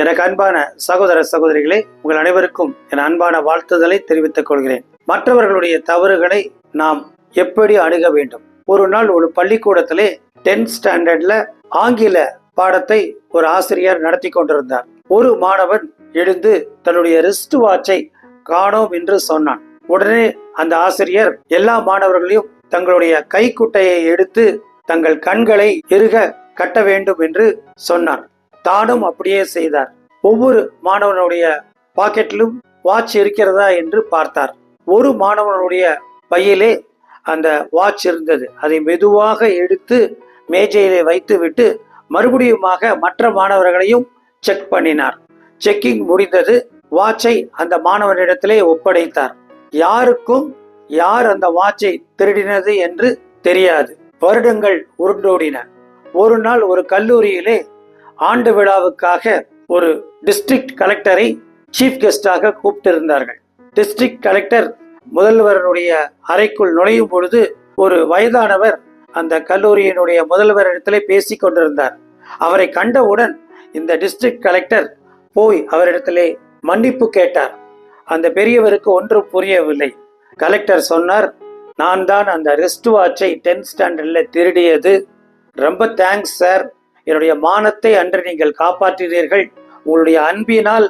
எனக்கு அன்பான சகோதர சகோதரிகளே உங்கள் அனைவருக்கும் என் அன்பான வாழ்த்துதலை தெரிவித்துக் கொள்கிறேன். மற்றவர்களுடைய தவறுகளை நாம் எப்படி அணுக வேண்டும்? ஒரு நாள் ஒரு பள்ளிக்கூடத்திலே டென்த் ஸ்டாண்டர்ட்ல ஆங்கில பாடத்தை ஒரு ஆசிரியர் நடத்தி கொண்டிருந்தார். ஒரு மாணவன் எழுந்து தன்னுடைய ரிஸ்ட் வாட்சை காணோம் என்று சொன்னான். உடனே அந்த ஆசிரியர் எல்லா மாணவர்களையும் தங்களுடைய கைக்குட்டையை எடுத்து தங்கள் கண்களை இருக கட்ட வேண்டும் என்று சொன்னார். தானும் அப்படியே செய்தார். ஒவ்வொரு மாணவனுடைய பாக்கெட்டிலும் வாட்ச் இருக்கிறதா என்று பார்த்தார். ஒரு மாணவனுடைய பையிலே அந்த வாட்ச் இருந்தது. அதை மெதுவாக எடுத்து மேஜையிலே வைத்துவிட்டு மறுபடியுமாக மற்ற மாணவர்களையும் செக் பண்ணினார். செக்கிங் முடிந்தது. வாட்சை அந்த மாணவனிடத்திலே ஒப்படைத்தார். யாருக்கும் யார் அந்த வாட்சை திருடினது என்று தெரியாது. வருடங்கள் உருண்டோடின. ஒரு நாள் ஒரு கல்லூரியிலே ஆண்டு விழாவுக்காக ஒரு டிஸ்ட்ரிக்ட் கலெக்டரை சீஃப் கெஸ்டாக கூப்பிட்டிருந்தார்கள். டிஸ்ட்ரிக்ட் கலெக்டர் முதல்வருடைய அறைக்குள் நுழையும் பொழுது ஒரு வயதானவர் அந்த கல்லூரியினுடைய முதல்வரிடத்திலே பேசிக் கொண்டிருந்தார். அவரை கண்டவுடன் இந்த டிஸ்ட்ரிக்ட் கலெக்டர் போய் அவரிடத்திலே மன்னிப்பு கேட்டார். அந்த பெரியவருக்கு ஒன்றும் புரியவில்லை. கலெக்டர் சொன்னார் நான் தான் அந்த ரிஸ்ட் வாட்சை டென்த் ஸ்டாண்டர்டில் திருடியது. ரொம்ப தேங்க்ஸ் சார் என்னுடைய மானத்தை அன்று நீங்கள் காப்பாற்றினீர்கள். உங்களுடைய அன்பினால்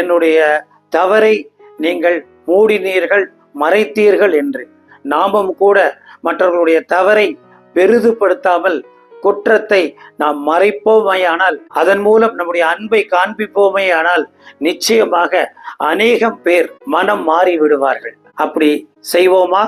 என்னுடைய தவறை நீங்கள் மூடினீர்கள் மறைத்தீர்கள் என்று. நாமும் கூட மற்றவர்களுடைய தவறை பெரிதுபடுத்தாமல் குற்றத்தை நாம் மறைப்போமேயானால் அதன் மூலம் நம்முடைய அன்பை காண்பிப்போமேயானால் நிச்சயமாக அநேகம் பேர் மனம் மாறி விடுவார்கள் அப்படி செய்வோமா?